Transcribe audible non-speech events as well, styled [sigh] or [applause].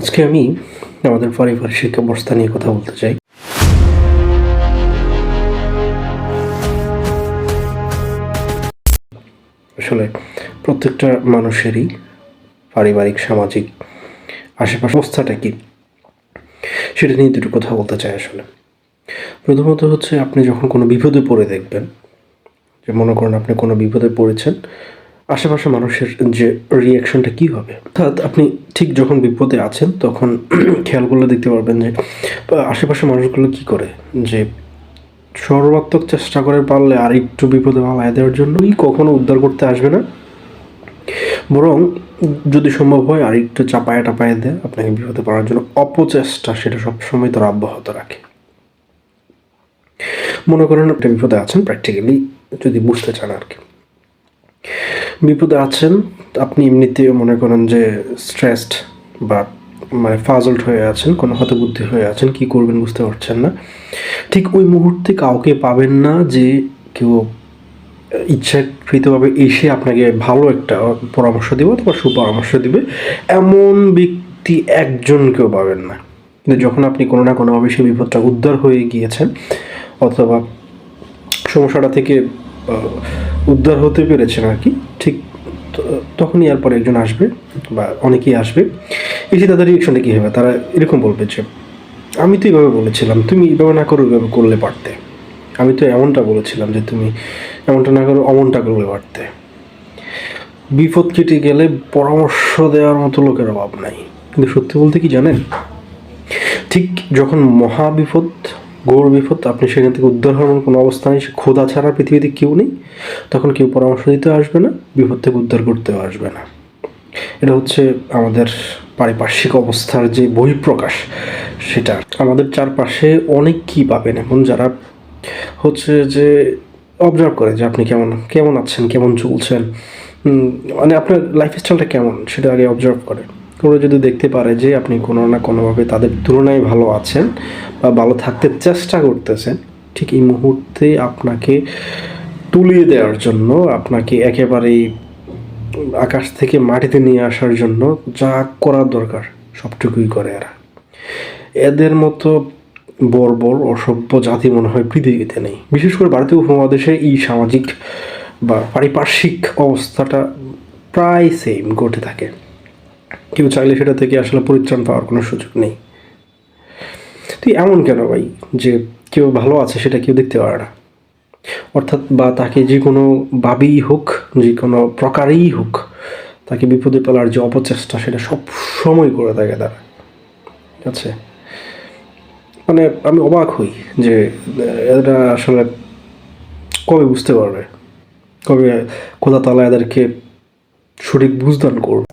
আজকে আমি আমাদের পারিবারিক শিক্ষা ব্যবস্থা নিয়ে কথা বলতে চাই। আসলে প্রত্যেকটা মানুষেরই পারিবারিক, সামাজিক আশেপাশে অবস্থাটা কি? সেটা নিয়ে দুটো কথা বলতে চাই আসলে। প্রথমত হচ্ছে আপনি যখন কোনো বিপদে পড়ে দেখবেন, যে মনে করেন আপনি কোনো বিপদে পড়েছেন আশেপাশে মানুষের যে রিয়াকশনটা কি হবে? অর্থাৎ আপনি ঠিক যখন বিপদে আছেন, তখন [clears throat] খেয়াল করলে দেখতে পারবেন যে আশেপাশে মানুষগুলো কি করে? যে সর্বাত্মক চেষ্টা করে পারলে আর একটু বিপদে ভালাই দেওয়ার জন্যই কখনো উদ্ধার করতে আসবে না? বরং যদি সম্ভব হয়, আর একটু চাপায় টাপায় দেয় আপনাকে বিপদে পড়ার জন্য। অপচেষ্টা সেটা সবসময় তারা অব্যাহত রাখে। মনে করেন আপনি বিপদে আছেন প্র্যাকটিক্যালি যদি বুঝতে চান আর কি। বিপদে আছেন, আপনি এমনিতেও মনে করেন যে স্ট্রেসড বা মানে ফাজল্ট হয়ে আছেন, কোনো হতবুদ্ধি হয়ে আছেন, কি করবেন বুঝতে পারছেন না। ঠিক ওই মুহূর্তে কাউকে পাবেন না যে কেউ ইচ্ছাকৃতভাবে এসে আপনাকে ভালো একটা পরামর্শ দেবে অথবা সুপরামর্শ দিবে, এমন ব্যক্তি একজনকেও পাবেন না। কিন্তু যখন আপনি কোনো না কোনোভাবে সেই বিপদটা উদ্ধার হয়ে গিয়েছেন, অথবা সমস্যাটা থেকে উদ্ধার হতে পেরেছেন আর কি ঠিক তখনই আর পরে একজন আসবে বা অনেকেই আসবে। এসে তাদের রিয়েকশনটা কী হবে? তারা এরকম বলবে যে, আমি তো এইভাবে বলেছিলাম, তুমি এইভাবে না করো এইভাবে করলে পারতে। আমি তো এমনটা বলেছিলাম যে, তুমি এমনটা না করো, অমনটা করলে পারতে। বিপদ কেটে গেলে পরামর্শ দেওয়ার মতো লোকের অভাব নাই। কিন্তু সত্যি বলতে কি জানেন? ঠিক যখন মহা বিপদ গৌর বিপদ, আপনি সেখান থেকে উদ্ধার হওয়ার কোনো অবস্থা নেই, সে খোদা ছাড়া পৃথিবীতে কেউ নেই। তখন কেউ পরামর্শ দিতে আসবে না, বিপদ থেকে উদ্ধার করতেও আসবে না। এটা হচ্ছে আমাদের পারিপার্শ্বিক অবস্থার যে বহিঃপ্রকাশ, সেটা। আমাদের চারপাশে অনেক কি পাবেন এখন যারা হচ্ছে যে অবজার্ভ করে যে আপনি কেমন কেমন আছেন, কেমন চলছেন মানে আপনার লাইফস্টাইলটা কেমন, সেটা আগে অবজার্ভ করে। করে যদি দেখতে পারে যে আপনি কোনো না কোনোভাবে তাদের তুলনায় ভালো আছেন বা ভালো থাকতে চেষ্টা করতেছেন, ঠিক এই মুহূর্তে আপনাকে তুলিয়ে দেওয়ার জন্য, আপনাকে একেবারেই আকাশ থেকে মাটিতে নিয়ে আসার জন্য যা করার দরকার সবটুকুই করে এরা। এদের মতো বর্বর, অসভ্য জাতি মনে হয় পৃথিবীতে নেই। বিশেষ করে ভারতীয় উপমহাদেশে এই সামাজিক বা পারিপার্শ্বিক অবস্থাটা প্রায় সেম ঘটে থাকে। কেউ চাইলে সেটা থেকে আসলে পরিত্রাণ পাওয়ার কোনো সুযোগ নেই। তুই এমন কেন ভাই যে কেউ ভালো আছে সেটা কেউ দেখতে পারে না? অর্থাৎ বা তাকে যে কোনো ভাবেই হোক, যে কোনো প্রকারেই হোক, তাকে বিপদে ফেলার যে অপচেষ্টা সেটা সব সময় করে থাকে তারা। ঠিক আছে মানে আমি অবাক হই যে, এরা আসলে কবে বুঝতে পারবে? কবে কোথা তালা এদেরকে সঠিক বুঝদান করবে?